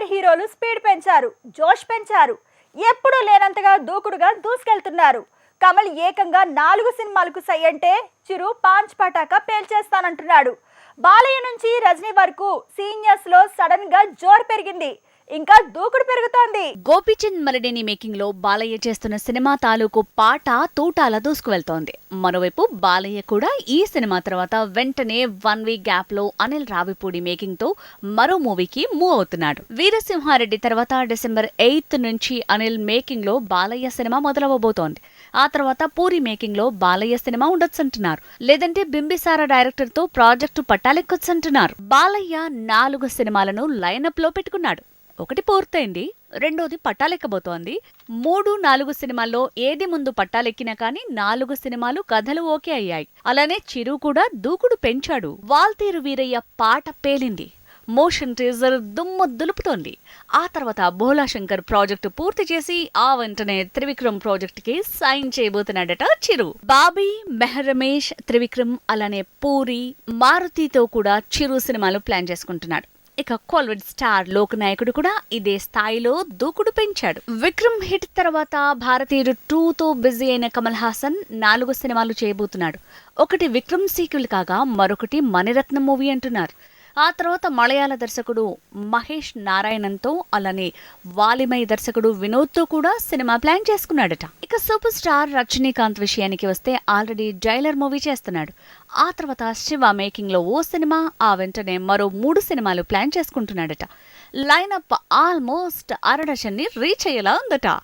Senior హీరోలు speed పెంచారు జోష్ పెంచారు. ఎప్పుడూ లేనంతగా దూకుడుగా దూసుకెళ్తున్నారు. కమల్ ఏకంగా నాలుగు సినిమాలకు సై అంటే చిరు పాంచ్ పటాక పేల్చేస్తానంటున్నాడు. బాలయ్య నుంచి రజనీ వరకు సీనియర్స్లో సడన్గా జోరు పెరిగింది. ఇంకా దూకుడు పెరుగుతోంది. గోపీచంద్ మరడిని మేకింగ్లో బాలయ్య చేస్తున్న సినిమా తాలూకు పాట తూటాల దూసుకువెళ్తోంది. మరోవైపు బాలయ్య కూడా ఈ సినిమా తర్వాత వెంటనే వన్ వీక్ గ్యాప్లో అనిల్ రావిపూడి మేకింగ్తో మరో మూవీకి మూవ్ అవుతున్నాడు. వీరసింహారెడ్డి తర్వాత డిసెంబర్ ఎయిత్ నుంచి అనిల్ మేకింగ్లో బాలయ్య సినిమా మొదలవబోతోంది ఆ తర్వాత పూరి మేకింగ్లో బాలయ్య సినిమా ఉండొచ్చంటున్నారు. లేదంటే బింబిసార డైరెక్టర్తో ప్రాజెక్టు పట్టాలెక్కొచ్చంటున్నారు. బాలయ్య నాలుగు సినిమాలను లైనప్లో పెట్టుకున్నాడు. ఒకటి పూర్తయింది రెండోది పట్టాలెక్కబోతోంది. మూడు నాలుగు సినిమాల్లో ఏది ముందు పట్టాలెక్కినా కానీ నాలుగు సినిమాలు కథలు ఓకే అయ్యాయి. అలానే చిరు కూడా దూకుడు పెంచాడు. వాల్తీరు వీరయ్య పాట పేలింది. మోషన్ టీజర్ దుమ్ము దులుపుతోంది. ఆ తర్వాత భోలా శంకర్ ప్రాజెక్టు పూర్తి చేసి ఆ వెంటనే త్రివిక్రమ్ ప్రాజెక్ట్కి సైన్ చేయబోతున్నాడట చిరు. బాబీ మెహరమేష్ త్రివిక్రమ్ అలానే పూరి మారుతితో కూడా చిరు సినిమాలు ప్లాన్ చేసుకుంటున్నాడు. ఇక కోల్వుడ్ స్టార్ లోక్ నాయకుడు కూడా ఇదే స్థాయిలో దూకుడు పెంచాడు. విక్రమ్ హిట్ తర్వాత భారతీయుడు టూతో బిజీ అయిన కమల్ హాసన్ నాలుగు సినిమాలు చేయబోతున్నాడు. ఒకటి విక్రమ్ సీక్వెల్ కాగా మరొకటి మణిరత్నం మూవీ అంటున్నారు. ఆ తర్వాత మలయాళ దర్శకుడు మహేష్ నారాయణన్తో అలానే వాలిమై దర్శకుడు వినోద్తో కూడా సినిమా ప్లాన్ చేసుకున్నాడట. ఇక సూపర్ స్టార్ రజనీకాంత్ విషయానికి వస్తే ఆల్రెడీ జైలర్ మూవీ చేస్తున్నాడు. ఆ తర్వాత శివ మేకింగ్లో ఓ సినిమా ఆ వెంటనే మరో మూడు సినిమాలు ప్లాన్ చేసుకుంటున్నాడట. లైనప్ ఆల్మోస్ట్ అరడషన్ని రీచ్ అయ్యేలా ఉందట.